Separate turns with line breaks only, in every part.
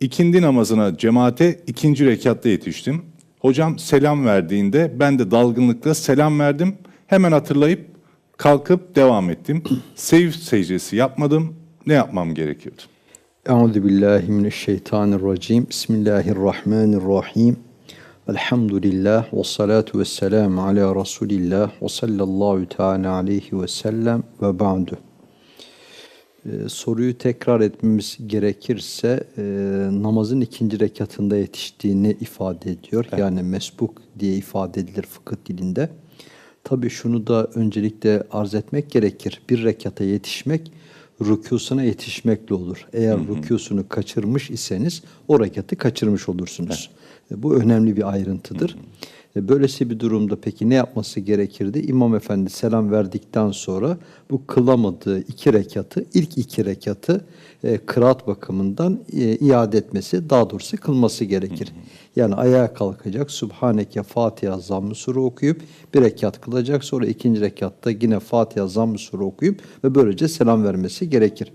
İkindi namazına cemaate ikinci rekatta yetiştim. Hocam selam verdiğinde ben de dalgınlıkla selam verdim. Hemen hatırlayıp kalkıp devam ettim. Sev secdesi yapmadım. Ne yapmam gerekiyordu?
Euzu billahi mineşşeytanirracim. Bismillahirrahmanirrahim. Elhamdülillah ve salatu ve selamu ala Resulillah ve sallallahu teala aleyhi ve sellem ve ba'du. Ee, soruyu tekrar etmemiz gerekirse e, namazın ikinci rekatında yetiştiğini ifade ediyor. Yani mesbuk diye ifade edilir fıkıh dilinde. Tabii şunu da öncelikle arz etmek gerekir. Bir rekata yetişmek rükûsuna yetişmekle olur. Eğer rükûsunu kaçırmış iseniz o rekatı kaçırmış olursunuz. E, Bu önemli bir ayrıntıdır. E, Böylesi bir durumda peki ne yapması gerekirdi? İmam Efendi selam verdikten sonra bu kılamadığı iki rekatı, ilk iki rekatı e, kıraat bakımından e, iade etmesi, daha doğrusu kılması gerekir. Yani ayağa kalkacak, Subhaneke Fatiha Zamm-ı Sure okuyup bir rekat kılacak. Sonra ikinci rekatta yine Fatiha Zamm-ı Sure okuyup ve böylece selam vermesi gerekir.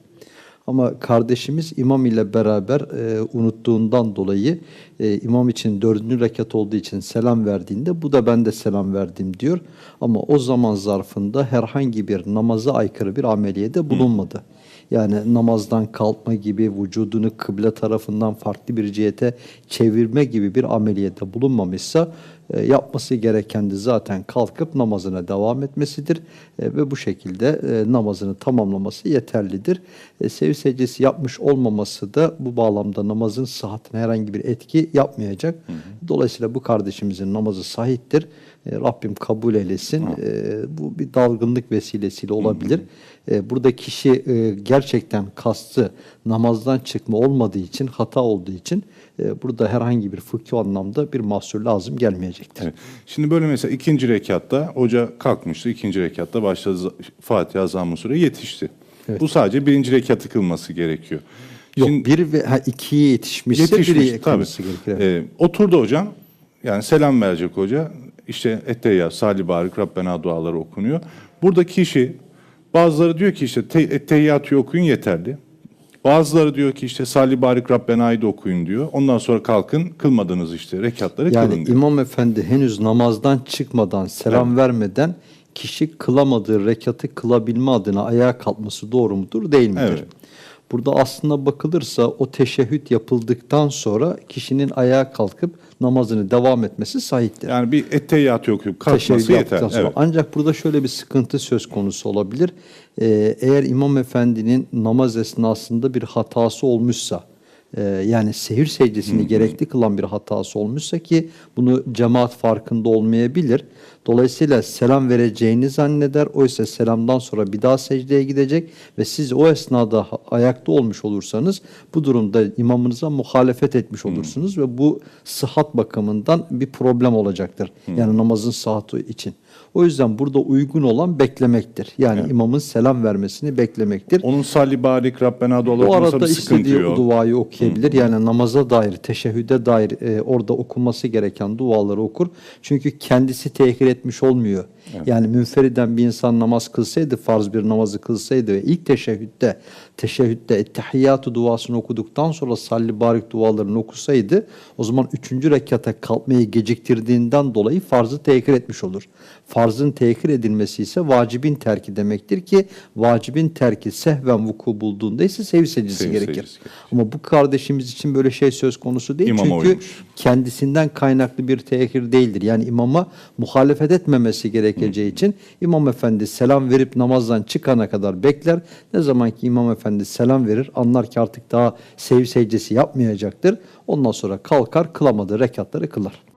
Ama kardeşimiz imam ile beraber e, unuttuğundan dolayı e, imam için dördüncü rekat olduğu için selam verdiğinde bu da ben de selam verdim diyor. Ama o zaman zarfında herhangi bir namaza aykırı bir ameliyede bulunmadı. Yani namazdan kalkma gibi vücudunu kıble tarafından farklı bir cihete çevirme gibi bir ameliyete bulunmamışsa e, yapması gereken de zaten kalkıp namazına devam etmesidir E, ve bu şekilde e, namazını tamamlaması yeterlidir. E, sev secdesi yapmış olmaması da bu bağlamda namazın sıhhatine herhangi bir etki yapmayacak. Dolayısıyla bu kardeşimizin namazı sahiptir. E, Rabbim kabul eylesin. E, bu bir dalgınlık vesilesiyle olabilir. E, burada kişi e, gerçekten kastı namazdan çıkma olmadığı için, hata olduğu için e, burada herhangi bir fıkhi anlamda bir mahsur lazım gelmeyecektir.
Evet. Şimdi böyle mesela ikinci rekatta hoca kalkmıştı. ikinci rekatta başladı Fatiha Zamm-ı Sure yetişti. Bu sadece birinci rekatı kılması gerekiyor.
Yok
Şimdi-
bir ve ha, ikiye yetişmişse
Yetişmiş
biri
tabii.
kılması gerekir. evet.
Ee, oturdu hocam. Yani selam verecek hoca. İşte Etteyya, Salih Barik, Rabbena duaları okunuyor. Burada kişi bazıları diyor ki işte te- Etteyyatü okuyun yeterli. Bazıları diyor ki işte Salih Barik Rabbena'yı da okuyun diyor. Ondan sonra kalkın kılmadığınız işte rekatları
Yani
kılın diyor.
İmam Efendi henüz namazdan çıkmadan, selam vermeden kişi kılamadığı rekatı kılabilme adına ayağa kalkması doğru mudur, değil midir?
Evet.
Burada aslında bakılırsa o teşehhüt yapıldıktan sonra kişinin ayağa kalkıp namazını devam etmesi sahiptir.
Yani bir Etteyyatü okuyup kalkması yeter.
sonra.
Evet.
Ancak burada şöyle bir sıkıntı söz konusu olabilir. Ee, eğer İmam Efendi'nin namaz esnasında bir hatası olmuşsa, e, yani sehir secdesini gerekli kılan bir hatası olmuşsa ki bunu cemaat farkında olmayabilir. Dolayısıyla selam vereceğini zanneder. Oysa selamdan sonra bir daha secdeye gidecek ve siz o esnada ayakta olmuş olursanız bu durumda imamınıza muhalefet etmiş olursunuz ve bu sıhhat bakımından bir problem olacaktır. Yani namazın sıhhati için. O yüzden burada uygun olan beklemektir. Yani imamın selam vermesini beklemektir.
Onun Salih Barik Rabbena
O
okunursa
arada istediği
yok.
duayı okuyabilir. Yani namaza dair, teşehhüde dair e, orada okunması gereken duaları okur. Çünkü kendisi tehir etmiş olmuyor. Yani münferiden bir insan namaz kılsaydı, farz bir namazı kılsaydı ve ilk teşehhütte, teşehhütte ettehiyyatü duasını okuduktan sonra salli barik dualarını okusaydı, o zaman üçüncü rekata kalkmayı geciktirdiğinden dolayı farzı tehir etmiş olur. Farzın tehir edilmesi ise vacibin terki demektir ki vacibin terki sehven vuku bulduğunda ise sev secdesi
Sev
gerekir.
gerekir.
Ama bu kardeşimiz için böyle şey söz konusu değil.
İmama
Çünkü
uymuş.
kendisinden kaynaklı bir tehir değildir. Yani imama muhalefet etmemesi gerekeceği için İmam Efendi selam verip namazdan çıkana kadar bekler. Ne zaman ki İmam Efendi selam verir anlar ki artık daha sev secdesi yapmayacaktır. Ondan sonra kalkar kılamadığı rekatları kılar.